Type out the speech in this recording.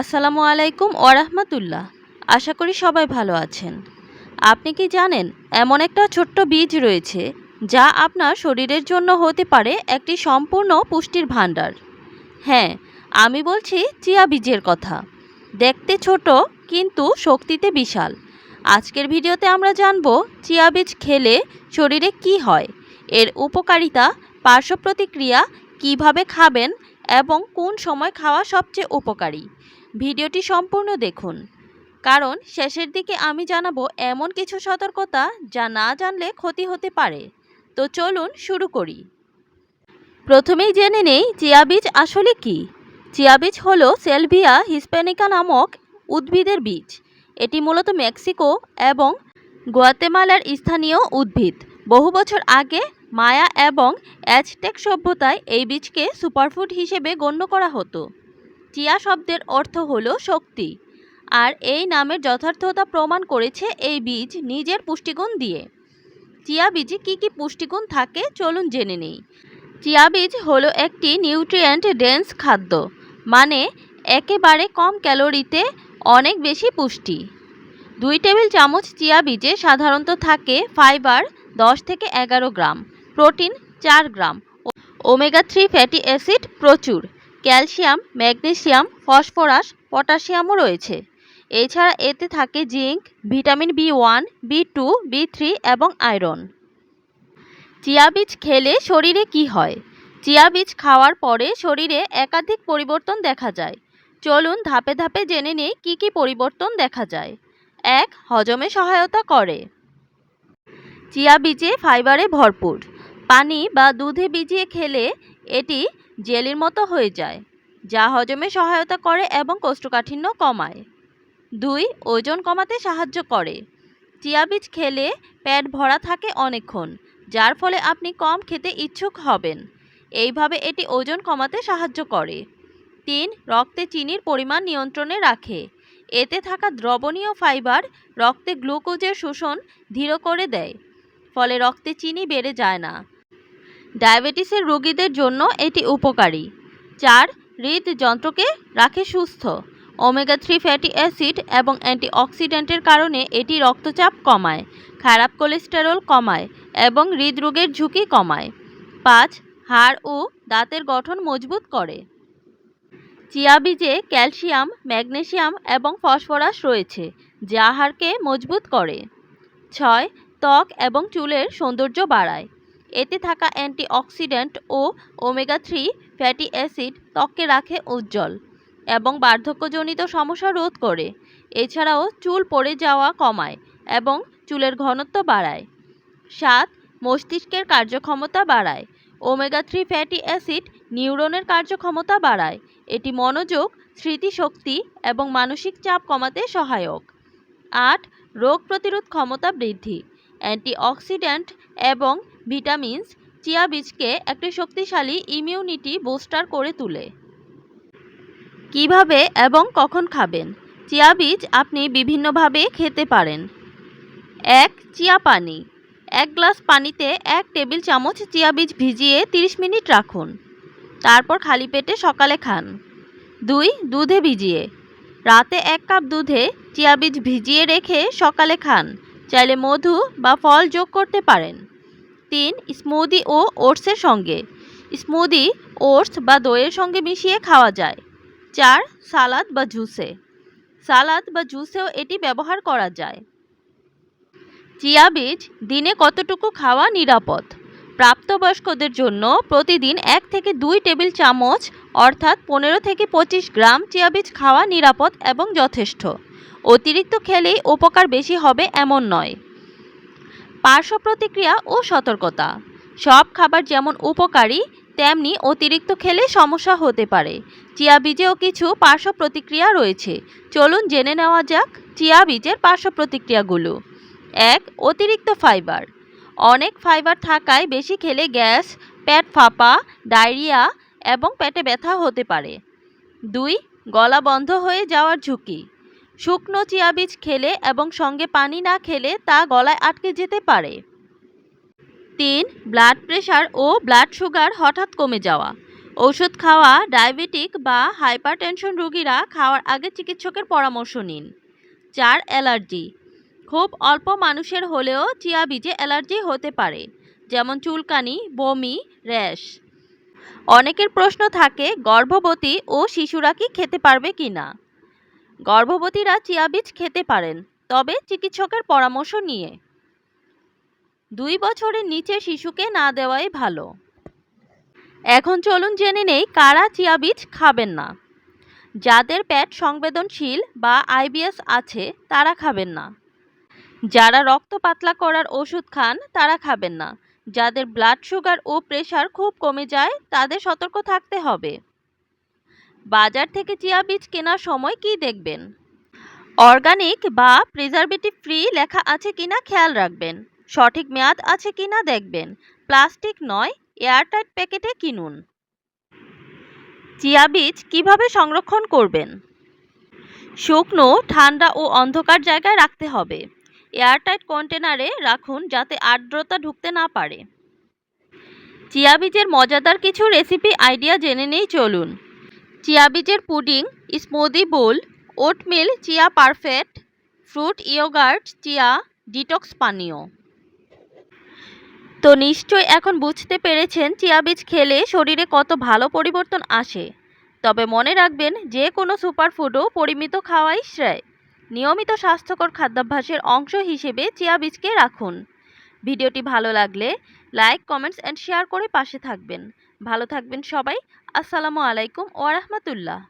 আসসালামু আলাইকুম ওরহমতুল্লাহ আশা করি সবাই ভালো আছেন। আপনি কি জানেন, এমন একটা ছোট্ট বীজ রয়েছে, যা আপনার শরীরের জন্য হতে পারে একটি সম্পূর্ণ পুষ্টির ভাণ্ডার। হ্যাঁ আমি বলছি চিয়া বীজের কথা। দেখতে ছোট, কিন্তু শক্তিতে বিশাল। আজকের ভিডিওতে আমরা জানব চিয়া বীজ খেলে শরীরে কি হয়, এর উপকারিতা, পার্শ্ব প্রতিক্রিয়া, কীভাবে খাবেন এবং কোন সময় খাওয়া সবচেয়ে উপকারী। ভিডিওটি সম্পূর্ণ দেখুন। কারণ শেষের দিকে আমি জানাব এমন কিছু সতর্কতা যা না জানলে ক্ষতি হতে পারে। তো চলুন শুরু করি। প্রথমেই জেনে নেই চিয়া বীজ আসলে কি। চিয়া বীজ হল সেলভিয়া হিসপ্যানিকা নামক উদ্ভিদের বীজ। এটি মূলত মেক্সিকো এবং গোয়াতেমালার স্থানীয় উদ্ভিদ। বহু বছর আগে মায়া এবং অ্যাজটেক সভ্যতায় এই বীজকে সুপারফুড হিসেবে গণ্য করা হতো। চিয়া শব্দের অর্থ হলো শক্তি। আর এই নামের যথার্থতা প্রমাণ করেছে এই বীজ নিজের পুষ্টিগুণ দিয়ে। চিয়া বীজে কী কী পুষ্টিগুণ থাকে চলুন জেনে নেই। চিয়া বীজ হলো একটি নিউট্রিয়েন্ট ডেন্স খাদ্য মানে একেবারে কম ক্যালোরিতে অনেক বেশি পুষ্টি। দুই টেবিল চামচ চিয়া বীজে সাধারণত থাকে ফাইবার দশ থেকে এগারো গ্রাম, প্রোটিন চার gram omega three fatty acid প্রচুর। ক্যালসিয়াম, ম্যাগনেসিয়াম, ফসফরাস পটাশিয়ামও রয়েছে। এছাড়া এতে থাকে zinc, vitamin B one, B two, B three এবং আয়রন। চিয়া বীজ খেলে শরীরে কি হয়? চিয়া বীজ খাওয়ার পরে শরীরে একাধিক পরিবর্তন দেখা যায়। চলুন ধাপে ধাপে জেনে নেই কী কী পরিবর্তন দেখা যায়। এক, হজমে সহায়তা করে। চিয়া বীজে ফাইবারে ভরপুর। পানি বা দুধে ভিজিয়ে খেলে এটি জেলির মতো হয়ে যায়, যা হজমে সহায়তা করে এবং কোষ্ঠকাঠিন্য কমায়। দুই, ওজন কমাতে সাহায্য করে। চিয়া বীজ খেলে পেট ভরা থাকে অনেকক্ষণ, যার ফলে আপনি কম খেতে ইচ্ছুক হবেন। এইভাবে এটি ওজন কমাতে সাহায্য করে। তিন, রক্তে চিনির পরিমাণ নিয়ন্ত্রণে রাখে। এতে থাকা দ্রবণীয় ফাইবার রক্তে গ্লুকোজের শোষণ ধীর করে দেয়, ফলে রক্তে চিনি বেড়ে যায় না। ডায়াবেটিসের রোগীদের জন্য এটি উপকারী। চার, হৃদযন্ত্রকে রাখে সুস্থ। ওমেগা থ্রি ফ্যাটি অ্যাসিড এবং অ্যান্টিঅক্সিডেন্টের কারণে এটি রক্তচাপ কমায়, খারাপ কোলেস্টেরল কমায় এবং হৃদরোগের ঝুঁকি কমায়। পাঁচ, হাড় ও দাঁতের গঠন মজবুত করে। চিয়া বীজে ক্যালসিয়াম, ম্যাগনেসিয়াম এবং ফসফরাস রয়েছে, যা হাড়কে মজবুত করে। ছয়, ত্বক এবং চুলের সৌন্দর্য বাড়ায়। এতে থাকা অ্যান্টিঅক্সিডেন্ট ও ওমেগা থ্রি ফ্যাটি অ্যাসিড ত্বককে রাখে উজ্জ্বল এবং বার্ধক্যজনিত সমস্যা রোধ করে। এছাড়াও চুল পড়ে যাওয়া কমায় এবং চুলের ঘনত্ব বাড়ায়। সাত, মস্তিষ্কের কার্যক্ষমতা বাড়ায়। ওমেগা থ্রি ফ্যাটি অ্যাসিড নিউরনের কার্যক্ষমতা বাড়ায়। এটি মনোযোগ, স্মৃতিশক্তি এবং মানসিক চাপ কমাতে সহায়ক। আট, রোগ প্রতিরোধ ক্ষমতা বৃদ্ধি। অ্যান্টিঅক্সিডেন্ট এবং ভিটামিনস, চিয়া বীজকে একটি শক্তিশালী ইমিউনিটি বুস্টার করে তোলে। কীভাবে এবং কখন খাবেন? চিয়া বীজ আপনি বিভিন্নভাবে খেতে পারেন। এক, চিয়া পানি। এক গ্লাস পানিতে এক টেবিল চামচ চিয়া বীজ ভিজিয়ে 30 মিনিট রাখুন। তারপর খালি পেটে সকালে খান। দুই, দুধে ভিজিয়ে। রাতে এক কাপ দুধে চিয়া বীজ ভিজিয়ে রেখে সকালে খান। চাইলে মধু বা ফল যোগ করতে পারেন। তিন, স্মুদি ও ওটসের সঙ্গে। স্মুদি, ওটস বা দইয়ের সঙ্গে মিশিয়ে খাওয়া যায়। চার, সালাদ বা জুসে। সালাদ বা জুসেও এটি ব্যবহার করা যায়। চিয়া বীজ দিনে কতটুকু খাওয়া নিরাপদ? প্রাপ্তবয়স্কদের জন্য প্রতিদিন এক থেকে দুই টেবিল চামচ, অর্থাৎ পনেরো থেকে পঁচিশ গ্রাম চিয়া বীজ খাওয়া নিরাপদ এবং যথেষ্ট। অতিরিক্ত খেলেই উপকার বেশি হবে এমন নয়। পার্শ্ব প্রতিক্রিয়া ও সতর্কতা। সব খাবার যেমন উপকারী, তেমনি অতিরিক্ত খেলে সমস্যা হতে পারে। চিয়া বীজেও কিছু পার্শ্ব প্রতিক্রিয়া রয়েছে। চলুন জেনে নেওয়া যাক চিয়া বীজের পার্শ্ব প্রতিক্রিয়াগুলো। এক, অতিরিক্ত ফাইবার। অনেক ফাইবার থাকায় বেশি খেলে গ্যাস, পেট ফাঁপা, ডায়রিয়া এবং পেটে ব্যথা হতে পারে। দুই, গলা বন্ধ হয়ে যাওয়ার ঝুঁকি। শুকনো চিয়া বীজ খেলে এবং সঙ্গে পানি না খেলে তা গলায় আটকে যেতে পারে। তিন ব্লাড প্রেশার ও ব্লাড সুগার হঠাৎ কমে যাওয়া। ঔষধ খাওয়া ডায়াবেটিক বা হাইপারটেনশন রোগীরা খাওয়ার আগে চিকিৎসকের পরামর্শ নিন। চার, অ্যালার্জি। খুব অল্প মানুষের হলেও চিয়া বীজে অ্যালার্জি হতে পারে, যেমন চুলকানি, বমি, র্যাশ। অনেকের প্রশ্ন থাকে, গর্ভবতী ও শিশুরা কি খেতে পারবে কি না গর্ভবতীরা চিয়া বীজ খেতে পারেন, তবে চিকিৎসকের পরামর্শ নিয়ে। দুই বছরের নিচে শিশুকে না দেওয়াই ভালো। এখন চলুন জেনে নেই কারা চিয়া বীজ খাবেন না। যাদের পেট সংবেদনশীল বা আইবিএস আছে, তারা খাবেন না। যারা রক্ত পাতলা করার ওষুধ খান, তারা খাবেন না। যাদের ব্লাড সুগার ও প্রেশার খুব কমে যায়, তাদের সতর্ক থাকতে হবে। বাজার থেকে চিয়া বীজ কেনার সময় কি দেখবেন? অর্গানিক বা প্রিজারভেটিভ ফ্রি লেখা আছে কিনা খেয়াল রাখবেন। সঠিক মেয়াদ আছে কিনা দেখবেন। প্লাস্টিক নয়, এয়ারটাইট প্যাকেটে কিনুন। চিয়া বীজ কীভাবে সংরক্ষণ করবেন? শুকনো, ঠান্ডা ও অন্ধকার জায়গায় রাখতে হবে। এয়ারটাইট কন্টেনারে রাখুন যাতে আর্দ্রতা ঢুকতে না পারে। চিয়া বীজের মজাদার কিছু রেসিপি আইডিয়া জেনে নেই চলুন। চিয়া বীজের pudding, smoothie bowl, oatmeal, chia perfect, fruit yogurt, chia, detox পানীয়। তো নিশ্চয় এখন বুঝতে পেরেছেন চিয়া বীজ খেলে শরীরে কত ভালো পরিবর্তন আসে। তবে মনে রাখবেন, যে কোনো সুপারফুডও পরিমিত খাওয়াই শ্রেয়। নিয়মিত স্বাস্থ্যকর খাদ্যাভ্যাসের অংশ হিসেবে চিয়া বীজকে রাখুন। ভিডিওটি ভালো লাগলে লাইক, কমেন্টস অ্যান্ড শেয়ার করে পাশে থাকবেন। ভালো থাকবেন সবাই। আসসালামু আলাইকুম ওয়া রাহমাতুল্লাহ।